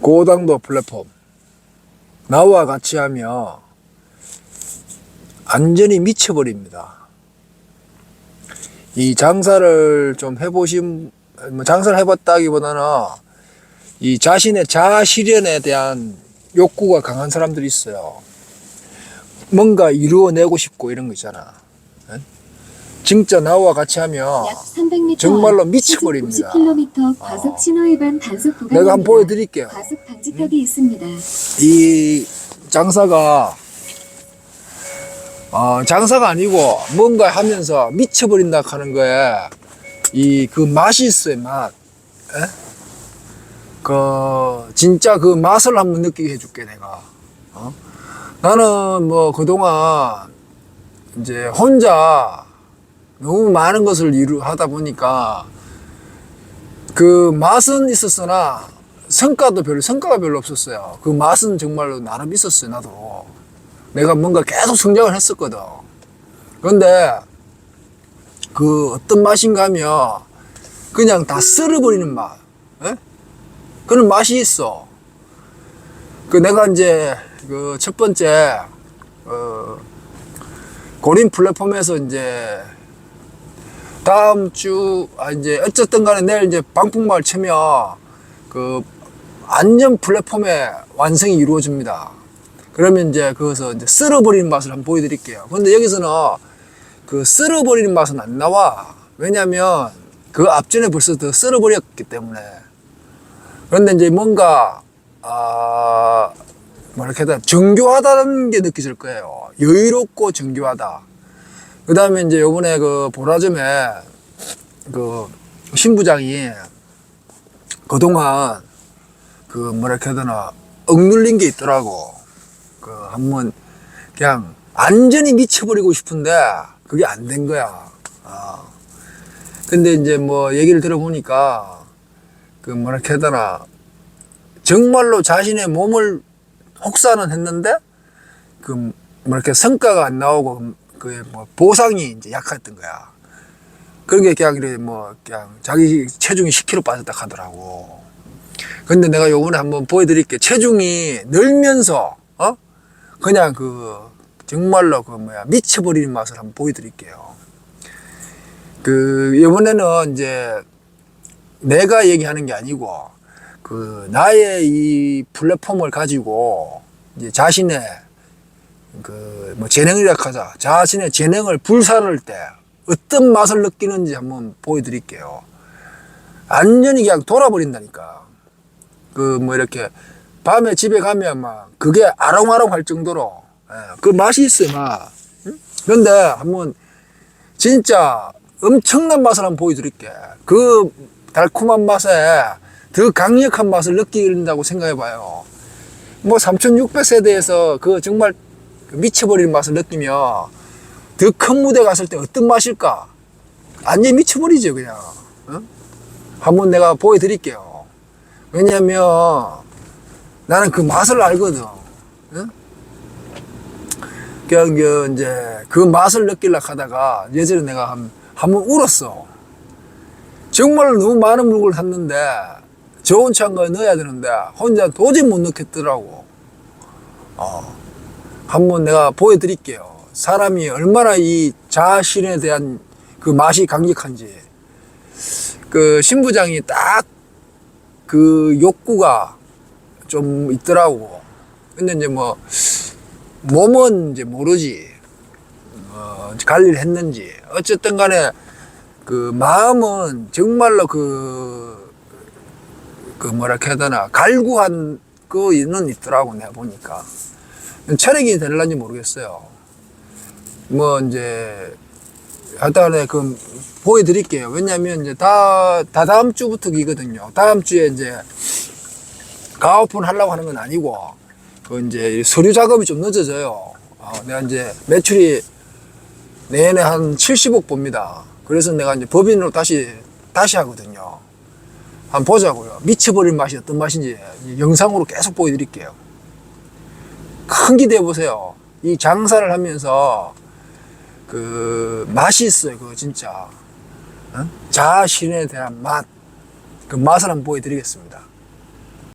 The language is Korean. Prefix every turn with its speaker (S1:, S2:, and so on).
S1: 고당도 플랫폼 나와 같이 하면 완전히 미쳐버립니다. 이 장사를 좀 해보신 뭐 장사를 해봤다기보다는 이 자신의 자아 실현에 대한 욕구가 강한 사람들이 있어요. 뭔가 이루어내고 싶고 이런 거 있잖아. 예? 진짜 나와 같이 하면
S2: 약 300m
S1: 정말로 미쳐버립니다.
S2: 90km 과속 신호 위반 단속 구간입니다.
S1: 내가 한번 보여드릴게요.
S2: 과속 방지턱이 있습니다.
S1: 이 장사가 어, 장사가 아니고 뭔가 하면서 미쳐버린다 하는 거에 이 그 맛이 있어요 맛. 에? 그 진짜 그 맛을 한번 느끼게 해줄게 내가. 어? 나는 뭐 그동안 이제 혼자 너무 많은 것을 이루 하다 보니까 그 맛은 있었으나 성과도 별로 성과가 별로 없었어요. 그 맛은 정말로 나름 있었어요. 나도 내가 뭔가 계속 성장을 했었거든. 그런데 그 어떤 맛인가 하면 그냥 다 썰어버리는 맛. 예? 그런 맛이 있어. 그 내가 이제 그 첫 번째 어 고린 플랫폼에서 이제 다음 주, 아, 이제, 어쨌든 간에 내일 이제 방풍마을 치면, 그, 안전 플랫폼의 완성이 이루어집니다. 그러면 이제 거기서 이제 쓸어버리는 맛을 한번 보여드릴게요. 근데 여기서는 그 쓸어버리는 맛은 안 나와. 왜냐면 그 앞전에 벌써 더 쓸어버렸기 때문에. 그런데 이제 뭔가, 아, 뭐랄까 정교하다는 게 느껴질 거예요. 여유롭고 정교하다. 그 다음에 이제 요번에 그 보라점에 그 신부장이 그동안 그 뭐랄까 해야 되나 억눌린 게 있더라고. 그 한번 그냥 완전히 미쳐버리고 싶은데 그게 안 된 거야. 아. 근데 이제 뭐 얘기를 들어보니까 그 뭐랄까 해야 되나 정말로 자신의 몸을 혹사는 했는데 그 뭐랄까 성과가 안 나오고 그뭐 보상이 이제 약했던 거야. 그런 게 그냥 이래 뭐 그냥 자기 체중이 10kg 빠졌다 하더라고. 근데 내가 요번에 한번 보여드릴게. 체중이 늘면서 어 그냥 그 정말로 그 뭐야 미쳐버리는 맛을 한번 보여드릴게요. 그 이번에는 이제 내가 얘기하는 게 아니고 그 나의 이 플랫폼을 가지고 이제 자신의 그 뭐 재능이라 하자 자신의 재능을 불사를 때 어떤 맛을 느끼는지 한번 보여드릴게요. 완전히 그냥 돌아버린다니까. 그 뭐 이렇게 밤에 집에 가면 막 그게 아롱아롱 할 정도로 예, 그 맛이 있어요 막. 응? 그런데 한번 진짜 엄청난 맛을 한번 보여드릴게. 그 달콤한 맛에 더 강력한 맛을 느낀다고 생각해봐요. 뭐 3600세대에서 그 정말 그 미쳐버리는 맛을 느끼면 더큰 무대 갔을 때 어떤 맛일까? 완전히 미쳐버리죠 그냥. 어? 한번 내가 보여드릴게요. 왜냐면 나는 그 맛을 알거든. 어? 그냥 그 이제 그 맛을 느끼려 하다가 예전에 내가 한, 한번 울었어. 정말 너무 많은 물건을 샀는데 좋은 차인가 넣어야 되는데 혼자 도저히 못 넣겠더라고. 어. 한번 내가 보여드릴게요. 사람이 얼마나 이 자신에 대한 그 맛이 강력한지. 그 신부장이 딱 그 욕구가 좀 있더라고. 근데 이제 뭐 몸은 이제 모르지. 어, 관리를 했는지. 어쨌든 간에 그 마음은 정말로 그, 그 뭐라 해야 되나. 갈구한 그는 있더라고, 내가 보니까. 철학이 될런지 모르겠어요. 뭐, 이제, 하여튼간에 그, 보여드릴게요. 왜냐면 이제 다, 다 다음 주부터이거든요. 다음 주에 이제, 가오픈 하려고 하는 건 아니고, 그 이제 서류 작업이 좀 늦어져요. 어, 내가 이제 매출이 내년에 한 70억 봅니다. 그래서 내가 이제 법인으로 다시, 다시 하거든요. 한번 보자고요. 미쳐버린 맛이 어떤 맛인지 영상으로 계속 보여드릴게요. 큰 기대해 보세요. 이 장사를 하면서 그 맛이 있어요. 그 진짜 어? 자신에 대한 맛, 그 맛을 한번 보여드리겠습니다.